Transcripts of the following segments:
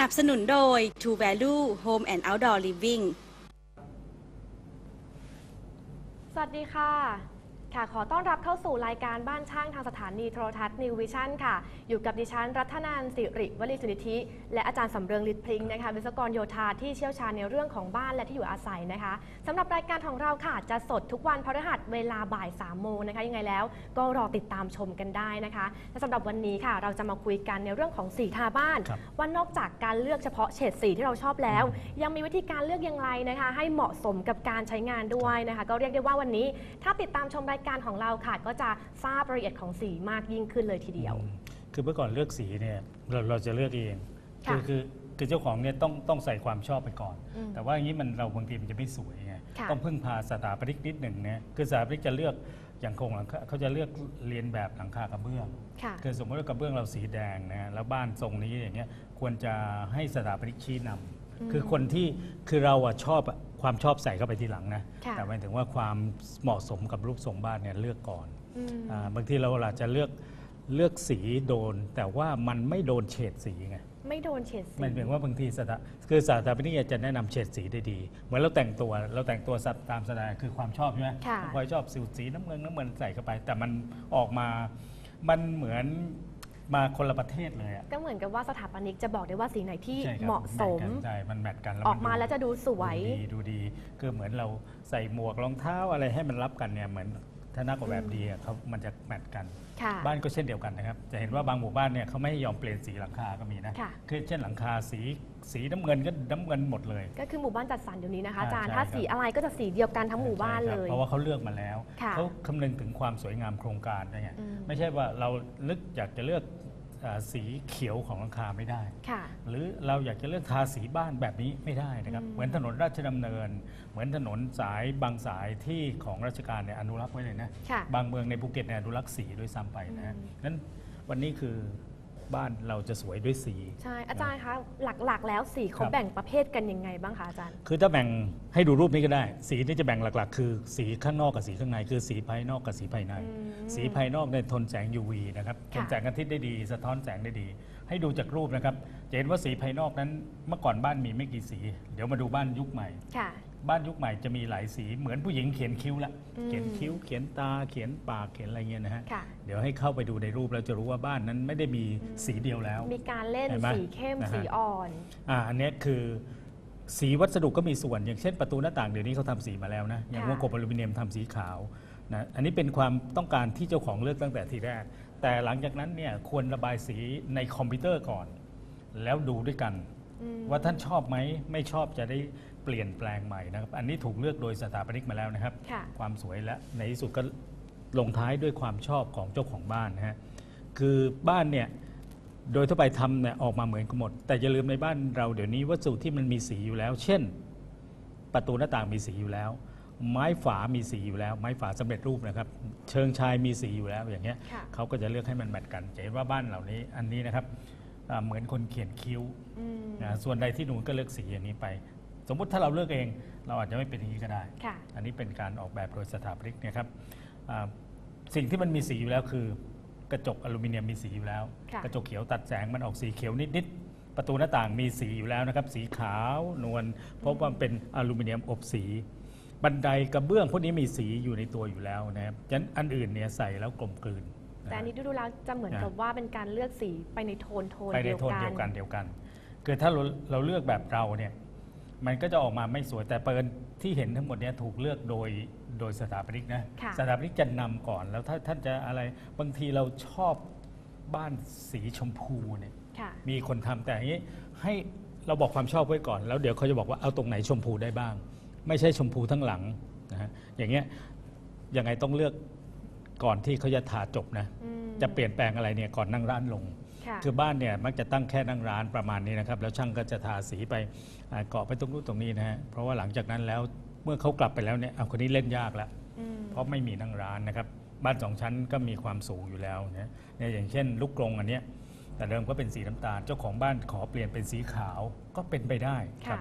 นับสนุนโดย True Value Home and Outdoor Living สวัสดีค่ะ ค่ะ ขอต้อนรับเข้าสู่รายการบ้านช่างทางสถานีโทรทัศน์นิววิชั่นค่ะ อยู่กับดิฉันรัตนานสิริวลีสุนิธิ และอาจารย์สำเริงฤทธิ์พริงค์นะคะ วิศวกรโยธาที่เชี่ยวชาญในเรื่องของบ้านและที่อยู่อาศัยนะคะสำหรับรายการของเราค่ะจะสดทุกวันพฤหัสเวลาบ่าย3ามโมงนะคะ ยังไงแล้วก็รอติดตามชมกันได้นะคะ และสำหรับวันนี้ค่ะ เราจะมาคุยกันในเรื่องของสีทาบ้านครับว่านอกจากการเลือกเฉพาะเฉดสีที่เราชอบแล้ว ยังมีวิธีการเลือกอย่างไรนะคะ ให้เหมาะสมกับการใช้งานด้วยนะคะ ก็เรียกได้ว่าวันนี้ ถ้าติดตามชมรายการของเราค่ะ ก็จะทราบรายละเอียดของสีมากยิ่งขึ้นเลยทีเดียวอืมคือเมื่อก่อนเลือกสีเนี่ยเราเราจะเลือกเองค่ะอคือคือเจ้าของเนี่ยต้องต้องใส่ความชอบไปก่อน อืมแต่ว่าอย่างนี้มันเราบางทีมันจะไม่สวยไงค่ะ ต้องพึ่งพาสถาปนิกนิดหนึ่งเนี่ยคือสถาปนิกจะเลือกอย่างโครงหลังคาเขาจะเลือกเรียนแบบหลังคากระเบื้อง ค่ะ คือสมมติว่ากระเบื้องเราสีแดงนะฮะแล้วบ้านทรงนี้อย่างเงี้ยควรจะให้สถาปนิกชี้นำอืมคือคนที่คือเราอะชอบอะ ความชอบใส่เข้าไปทีหลังนะค่ะแต่หมายถึงว่าความเหมาะสมกับรูปทรงบ้านเนี่ยเลือกก่อนอืมอ่าบางทีเราอาจจะเลือกเลือกสีโดน แต่ว่ามันไม่โดนเฉดสีไงไม่โดนเฉดสีมันเป็นว่าบางทีสถาคือสถาปนิกจะแนะนำเฉดสีได้ดี เหมือนเราแต่งตัวเราแต่งตัวสัตตามสไตล์คือความชอบใช่ไหมค่ะ บางคนชอบสิวสีน้ำเงินน้ำเงินใส่เข้าไป แต่มันออกมามันเหมือน มาคนละประเทศเลยอะก็เหมือนกับว่าสถาปนิกจะบอกได้ว่าสีไหนที่ใช่ครับเหมาะสมแทกันใช่มันแมทกันออกมาแล้วจะดูสวย ดูดีดูดี คือเหมือนเราใส่หมวกรองเท้าอะไรให้มันรับกันเนี่ยเหมือน ถ้านักออกแบบดีอะเขามันจะแมทกัน ค่ะ บ้านก็เช่นเดียวกันนะครับ จะเห็นว่าบางหมู่บ้านเนี่ยเขาไม่ยอมเปลี่ยนสีหลังคาก็มีนะค่ะ คือเช่นหลังคาสีสีน้ำเงินก็น้ำเงินหมดเลย ก็คือหมู่บ้านจัดสรรเดี๋ยวนี้นะคะอาจารย์ ใช่ถ้าครับ สีอะไรก็จะสีเดียวกันทั้งหมู่บ้านใช่เลครับย เพราะว่าเขาเลือกมาแล้ว ค่ะเขาคำนึงถึงความสวยงามโครงการด้วยไงอืมไม่ใช่ว่าเราลึกอยากจะเลือกเอ่อ สีเขียวของหลังคาไม่ได้ ค่ะ หรือเราอยากจะเลือกทาสีบ้านแบบนี้ไม่ได้นะครับ อืม เหมือนถนนราชดำเนิน เหมือนถนนสายบางสายที่ของราชการเนี่ยอนุรักษ์ไว้เลยนะ ค่ะ บางเมืองในภูเก็ตเนี่ยอนุรักษ์สีด้วยซ้ำไปนะฮะอืม นั้นวันนี้คือ บ้านเราจะสวยด้วยสี ใช่อาจารย์คะหลักๆ แล้วสีเขาครับ แบ่งประเภทกันยังไงบ้างคะอาจารย์ คือถ้าแบ่งให้ดูรูปนี้ก็ได้ สีที่จะแบ่งหลักๆ คือสีข้างนอกกับสีข้างใน คือสีภายนอกกับสีภายใน อืมสีภายนอกเนี่ยทนแสง UV นะครับทค่ะ นแสงอาทิตย์ได้ดี สะท้อนแสงได้ดี ให้ดูจากรูปนะครับจะเห็นว่าสีภายนอกนั้นเมื่อก่อนบ้านมีไม่กี่สี เดี๋ยวมาดูบ้านยุคใหม่ ค่ะ บ้านยุคใหม่จะมีหลายสีเหมือนผู้หญิงเขียนคิ้วละอืมเขียนคิ้ว เขียนตาเขียนปากเขียนอะไรเงี้ยนะฮะค่ะ เดี๋ยวให้เข้าไปดูในรูปแล้วจะรู้ว่าบ้านนั้นไม่ได้มีสีเดียวแล้ว มีการเล่นเห็นไหมสีเข้มนะฮะ สีอ่อน อ่าอันเนี้ยคือสีวัสดุก็มีส่วน อย่างเช่นประตูหน้าต่างเดี๋ยวนี้เขาทำสีมาแล้วนะอย่างค่ะ วงกบอลูมิเนียมทำสีขาวนะอันนี้เป็นความต้องการที่เจ้าของเลือกตั้งแต่ทีแรก แต่หลังจากนั้นเนี่ยควรระบายสีในคอมพิวเตอร์ก่อน แล้วดูด้วยกัน อืม ว่าท่านชอบไหมไม่ชอบจะได้ เปลี่ยนแปลงใหม่นะครับ อันนี้ถูกเลือกโดยสถาปนิกมาแล้วนะครับ ค่ะ ความสวยและในที่สุดก็ลงท้ายด้วยความชอบของเจ้าของบ้านนะฮะคือบ้านเนี่ยโดยทั่วไปทำเนี่ยออกมาเหมือนกันหมด แต่อย่าลืมในบ้านเราเดี๋ยวนี้วัสดุที่มันมีสีอยู่แล้ว เช่น ประตูหน้าต่างมีสีอยู่แล้ว ไม้ฝามีสีอยู่แล้ว ไม้ฝาสำเร็จรูปนะครับ เชิงชายมีสีอยู่แล้วอย่างเงี้ยค่ะ เขาก็จะเลือกให้มันแมทกันจะเห็นว่าบ้านเหล่านี้อันนี้นะครับอ่าเหมือนคนเขียนคิ้ว อืม นะส่วนใดที่หนูก็เลือกสีอย่างนี้ไป สมมุติถ้าเราเลือกเอง เราอาจจะไม่เป็นอย่างนี้ก็ได้ ค่ะอันนี้เป็นการออกแบบโดยสถาปนิกนะครับอ่าสิ่งที่มันมีสีอยู่แล้วคือกระจกอลูมิเนียมมีสีอยู่แล้ว ค่ะ กระจกเขียวตัดแสงมันออกสีเขียวนิดๆประตูหน้าต่างมีสีอยู่แล้วนะครับ สีขาวนวลเพราะว่ามันเป็นอลูมิเนียมอบสี บันไดกระเบื้องพวกนี้มีสีอยู่ในตัวอยู่แล้วนะครับฉะนั้นอันอื่นเนี่ยใส่แล้วกลมกลืนนะแต่อันนี้ดูๆแล้วจะเหมือนนะกับว่าเป็นการเลือกสีไปในโทนโทนไปในเดียวโทนกัน เดียวกันเดียวกัน คือถ้าเราเราเลือกแบบเราเนี่ย มันก็จะออกมาไม่สวยแต่เปินที่เห็นทั้งหมดเนี่ยถูกเลือกโดยโดยสถาปนิกนะค่ะ สถาปนิกจะนำก่อนแล้วถ้าท่านจะอะไรบางทีเราชอบบ้านสีชมพูเนี่ยค่ะ มีคนทำแต่อย่างนี้ให้เราบอกความชอบไว้ก่อน แล้วเดี๋ยวเขาจะบอกว่าเอาตรงไหนชมพูได้บ้าง ไม่ใช่ชมพูทั้งหลังนะฮะอย่างเงี้ยยังไงต้องเลือกก่อนที่เขาจะทาจบนะ อืมจะเปลี่ยนแปลงอะไรเนี่ยก่อนนั่งร้านลง ค่ะ คือบ้านเนี่ยมักจะตั้งแค่นั่งร้านประมาณนี้นะครับ แล้วช่างก็จะทาสีไปอ่าเกาะไปตรงนู้นตรงนี้นะฮะเพราะว่าหลังจากนั้นแล้วเมื่อเขากลับไปแล้วเนี่ยเอาคนนี้เล่นยากแล้ว อืม เพราะไม่มีนั่งร้านนะครับ บ้านสองชั้นก็มีความสูงอยู่แล้วนะเนี่ยอย่างเช่น ลูกกรงอันเนี้ยแต่เดิมก็เป็นสีน้ำตาลเจ้าของบ้านขอเปลี่ยนเป็นสีขาวก็เป็นไปได้ครัค่ะบ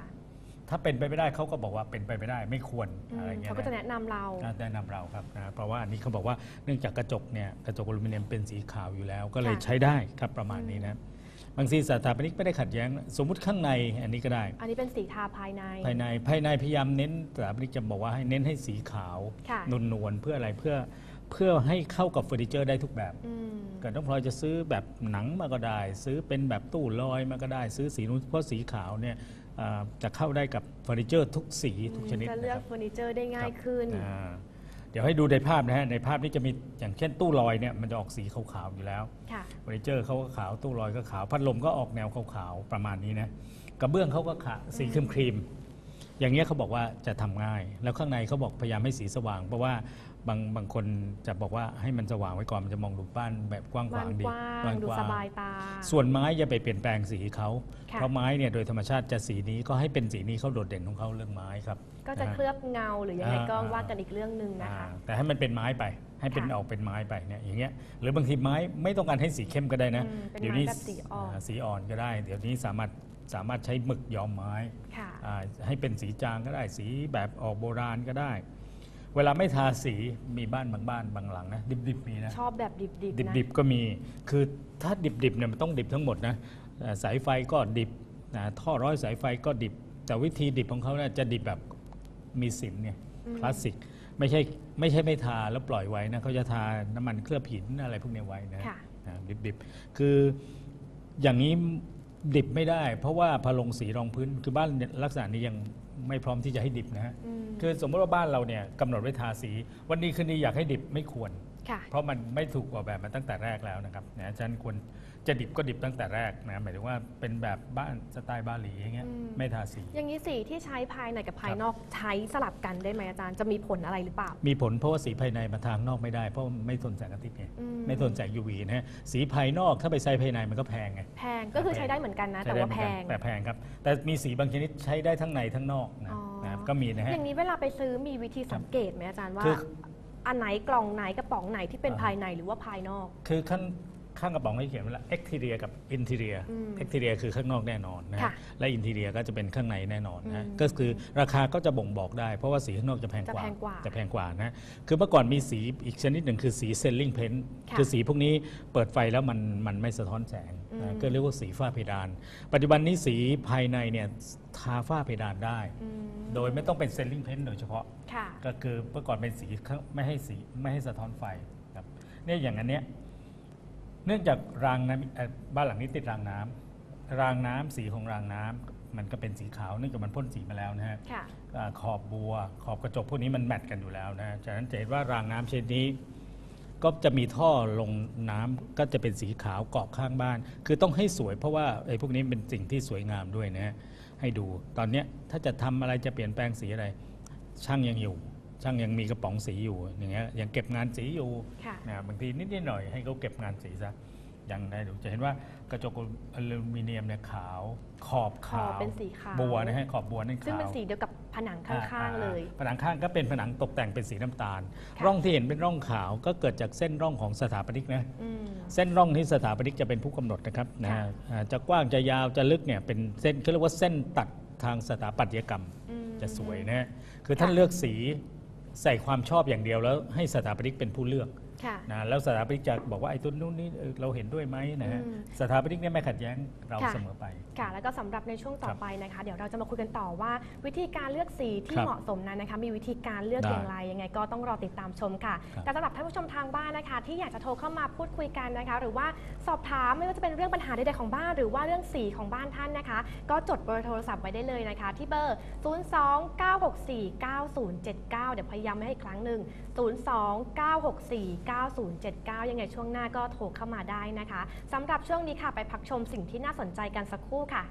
ถ้าเป็นไปไม่ได้เขาก็บอกว่าเป็นไปไม่ได้ไม่ควรอืมอะไรเงี้ยเขาก็จะแนะนำเรา นะแนะนำเราครับนะเพราะว่าอันนี้เขาบอกว่าเนื่องจากกระจกเนี่ยกระจกอลูมิเนียมเป็นสีขาวอยู่แล้ว ก็เลยค่ะ ใช้ได้ครับประมาณนี้นะบางทีสถาปนิกไม่ได้ขัดแย้งสมมุติข้างในอันนี้ก็ได้ อันนี้เป็นสีทาภายใน ภายในภายในพยายามเน้นสถาปนิกจะบอกว่าให้เน้นให้สีขาวค่ะ นวลนวลๆเพื่ออะไรเพื่อเพื่อให้เข้ากับเฟอร์นิเจอร์ได้ทุกแบบ อืม เกิดน้องพลอยจะซื้อแบบหนังมาก็ได้ ซื้อเป็นแบบตู้ลอยมาก็ได้ ซื้อสีนู้นเพราะสีขาวเนี่ย อ่าจะเข้าได้กับเฟอร์นิเจอร์ทุกสีทุกชนิดจะนะเลืคอกรับเฟอร์นิเจอร์ได้ง่ายครับขึ้น อ่าเดี๋ยวให้ดูในภาพนะฮะในภาพนี้จะมีอย่างเช่นตู้ลอยเนี่ยมันจะออกสีขาวๆอยู่แล้ว ค่ะ เฟอร์นิเจอร์เขาก็ขาวตู้ลอยก็ขาว พัดลมก็ออกแนวขาวๆประมาณนี้นะกระเบื้องเขาก็ขาวสีครีมครีมๆ อย่างเงี้ยเขาบอกว่าจะทำง่าย แล้วข้างในเขาบอกพยายามให้สีสว่าง เพราะว่าบางบางคนจะบอกว่าให้มันสว่างไว้ก่อนมันจะมองดูบ้านแบบกว้างขบ้าวานงดีกว้างดูๆสบายตา ส่วนไม้อย่าไปเปลี่ยนแปลงสีเขาค่ะเพราะไม้เนี่ยโดยธรรมชาติจะสีนี้ก็ให้เป็นสีนี้เขาโดดเด่นของเขาเรื่องไม้ครับ ก็จะนฮเคลือบเงาหรือยังไงก็อ่าว่ากันอีกเรื่องหนึ่งนะคะอ่าแต่ให้มันเป็นไม้ไปให้เป็นค่ะออกเป็นไม้ไปเนี่ยอย่างเงี้ยหรือบางทีไม้ไม่ต้องการให้สีเข้มก็ได้นะอืมเป็นเดี๋ยวไม้นี้แบบสีอ่อนาสีอ่อนก็ได้ เดี๋ยวนี้สามารถ สามารถใช้หมึกย้อมไม้ค่ะ อ่าให้เป็นสีจางก็ได้สีแบบออกโบราณก็ได้ เวลาไม่ทาสีมีบ้านบางบ้านบางหลังนะดิบๆมีนะ ชอบแบบดิบๆนะดิบๆก็มี คือถ้าดิบๆเนี่ยมันต้องดิบทั้งหมดนะเอ่อสายไฟก็ดิบนะท่อร้อยสายไฟก็ดิบ แต่วิธีดิบของเขาเนี่ยจะดิบแบบมีสินเนี่ยอืมคลาสสิก ไม่ใช่ไม่ใช่ไม่ทาแล้วปล่อยไว้นะเขาจะทาน้ำมันเคลือบหินอะไรพวกเนี้ยไว้นะค่ะ นะดิบๆ คืออย่างนี้ ดิบไม่ได้ เพราะว่าพอลงสีรองพื้นคือบ้านเนี่ยลักษณะนี้ยังไม่พร้อมที่จะให้ดิบนะฮะอืมคือสมมติว่าบ้านเราเนี่ยกำหนดไว้ทาสี วันนี้คืนนี้อยากให้ดิบไม่ควรค่ะเพราะมันไม่ถูกออกแบบมาตั้งแต่แรกแล้วนะครับนะฉะนันควร จะดิบก็ดิบตั้งแต่แรกนะหมายถึงว่าเป็นแบบบ้านสไตล์บาหลีอย่างเงี้ยอืมไม่ทาสี อย่างนี้สีที่ใช้ภายในกับภายครับนอกใช้สลับกันได้ไหมอาจารย์จะมีผลอะไรหรือเปล่า มีผลเพราะว่าสีภายในมาทางนอกไม่ได้เพราะไม่ทนแสงอาทิตย์ไงอืมไม่ทนแสง UV นะฮะสีภายนอกถ้าไปใช้ภายในมันก็แพงไงแพงก็คือใช้ได้เหมือนกันนะ แต่ใช้ได้ว่าเหมืแพอนกันงแต่แพงครับ แต่มีสีบางชนิดใช้ได้ทั้งในทั้งนอกนะอ๋อนะครับก็มีนะฮะอย่างนี้เวลาไปซื้อมีวิธีสังเกตไหมอาจารย์ว่าคืออันไหนกล่องไหนกระป๋องไหนที่เป็นอ่าภายในหรือว่าภายนอก คือข้าง ข้างกระป๋องให้เขียนไว้แล้ว exterior กับ interior อืม exterior คือข้างนอกแน่นอนนะค่ะฮะและ interior ก็จะเป็นข้างในแน่นอนนะฮะอืมก็คือราคาก็จะบ่งบอกได้ เพราะว่าสีข้างนอกจะแพงกว่าจะแพงกว่าจะแพงกว่านะคือเมื่อก่อนมีสีอีกชนิดหนึ่งคือสี selling paint ค่ะคือสีพวกนี้เปิดไฟแล้วมันมันไม่สะท้อนแสงอืนะมก็เรียกว่าสีฝ้าเพดาน ปัจจุบันนี้สีภายในเนี่ยทาฝ้าเพดานได้ อืมโดยไม่ต้องเป็น selling paint โดยเฉพาะ ค่ะ ก็คือเมื่อก่อนเป็นสีข้างไม่ให้สีไม่ให้สะท้อนไฟครับเนี่ยอย่างอันเนี้ย เนื่องจากรางน้ำเอ่อบ้านหลังนี้ติดรางน้ำรางน้ำสีของรางน้ำมันก็เป็นสีขาวเนื่องจากมันพ่นสีมาแล้วนะฮะค่ะอาขอบบัว ขอบกระจกพวกนี้มันแมทกันอยู่แล้วนะฮะจากนั้นจะเห็นว่ารางน้ำชนิดนี้ ก็จะมีท่อลงน้ำก็จะเป็นสีขาวเกาะข้างบ้าน คือต้องให้สวยเพราะว่าไอ้พวกนี้เป็นสิ่งที่สวยงามด้วยนะฮะให้ดูตอนเนี้ยถ้าจะทำอะไรจะเปลี่ยนแปลงสีอะไร ช่างยังอยู่ ช่างยังมีกระป๋องสีอยู่อย่างเงี้ยยังเก็บงานสีอยู่ค่ะนะบางทีนิดๆหน่อยๆให้เขาเก็บงานสีซะยังได้ดูจะเห็นว่ากระจกอลูมิเนียมเนี่ยขาว ขอบขอขาบวเป็นสีขาว บัวนะฮะขอบบัวนั่นซึ่งขาวเป็นสีเดียวกับผนังข้างๆเลย ผนังข้างก็เป็นผนังตกแต่งเป็นสีน้ำตาลค่ะร่องที่เห็นเป็นร่องขาวก็เกิดจากเส้นร่องของสถาปนิกนะอืมเส้นร่องที่สถาปนิกจะเป็นผู้กำหนดนะครับนะค่ะฮะอ่าจะกว้างจะยาวจะลึกเนี่ยเป็นเส้นเขาเรียกว่าเส้นตัดทางสถาปัตยกรรมอืมจะสวยนะฮะคือท่านค่ะเลือกสี ใส่ความชอบอย่างเดียวแล้วให้สถาปนิกเป็นผู้เลือก ค่ะ นะแล้วสถาปนิกจะบอกว่าไอ้ตัวนู้นนี่เออเราเห็นด้วยไหมนะฮะอืมสถาปนิกเนี่ยไม่ขัดแย้งเราค่ะ เสมอไป ค่ะ แล้วก็สำหรับในช่วงต่อครับไปนะคะ เดี๋ยวเราจะมาคุยกันต่อว่า วิธีการเลือกสีที่ครับเหมาะสมนั้นนะคะ มีวิธีการเลือกได้อย่างไรยังไงก็ต้องรอติดตามชมค่ะ ครับแต่สำหรับท่านผู้ชมทางบ้านนะคะ ที่อยากจะโทรเข้ามาพูดคุยกันนะคะ หรือว่าสอบถามไม่ว่าจะเป็นเรื่องปัญหาใดๆของบ้าน หรือว่าเรื่องสีของบ้านท่านนะคะ ก็จดเบอร์โทรศัพท์ไว้ได้เลยนะคะ ที่เบอร์ 029649079 เดี๋ยวพยายามให้อีกครั้งหนึ่ง9079 ยังไงช่วงหน้าก็โทรเข้ามาได้นะคะสำหรับช่วงนี้ค่ะไปพักชมสิ่งที่น่าสนใจกันสักครู่ค่ะ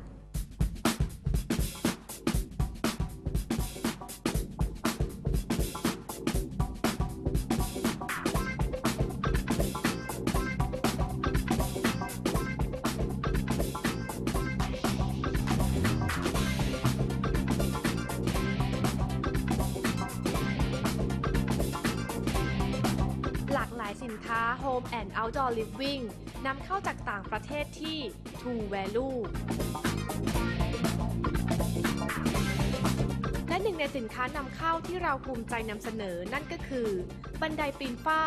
ายสินค้า Home and Outdoor Living นำเข้าจากต่างประเทศที่ True Value และหนึ่งในสินค้านำเข้าที่เราภูมิใจนำเสนอนั่นก็คือ บันไดปีนฝ้า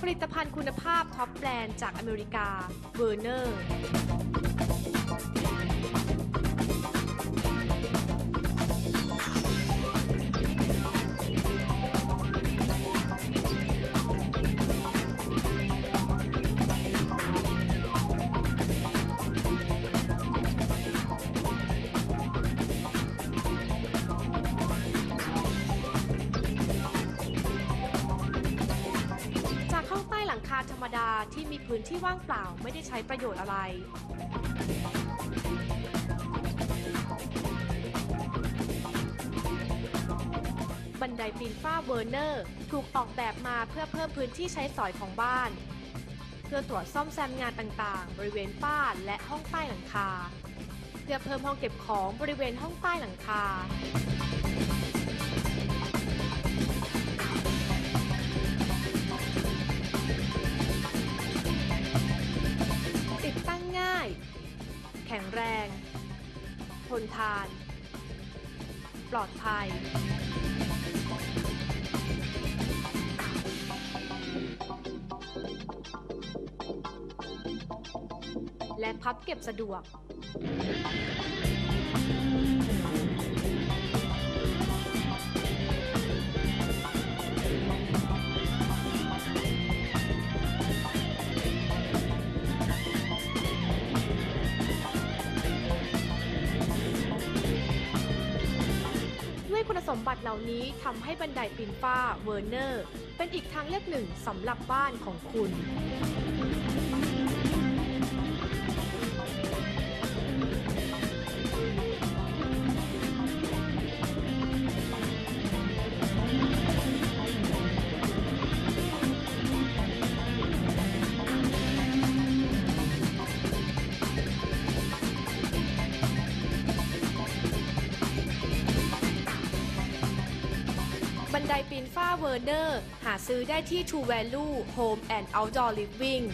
ผลิตภัณฑ์คุณภาพท็อปแบรนด์จากอเมริกาเบอร์เนอร์ v e r n e r ที่มีพื้นที่ว่างเปล่าไม่ได้ใช้ประโยชน์อะไร บันไดปีนฝ้าเวอร์เนอร์ ถูกออกแบบมาเพื่อเพิ่มพื้นที่ใช้สอยของบ้าน เพื่อตรวจซ่อมแซมงานต่างๆ บริเวณฝ้าและห้องใต้หลังคา เพื่อเพิ่มห้องเก็บของบริเวณห้องใต้หลังคา ข็งแรง ทนทาน ปลอดภัย และพับเก็บสะดวก คุณสมบัติเหล่านี้ทำให้บันไดปีนฝ้าเวอร์เนอร์ เป็นอีกทางเลือกหนึ่งสำหรับบ้านของคุณ บันไดปีนฝ้าเวอร์เนอร์ หาซื้อได้ที่ True Value Home and Outdoor Living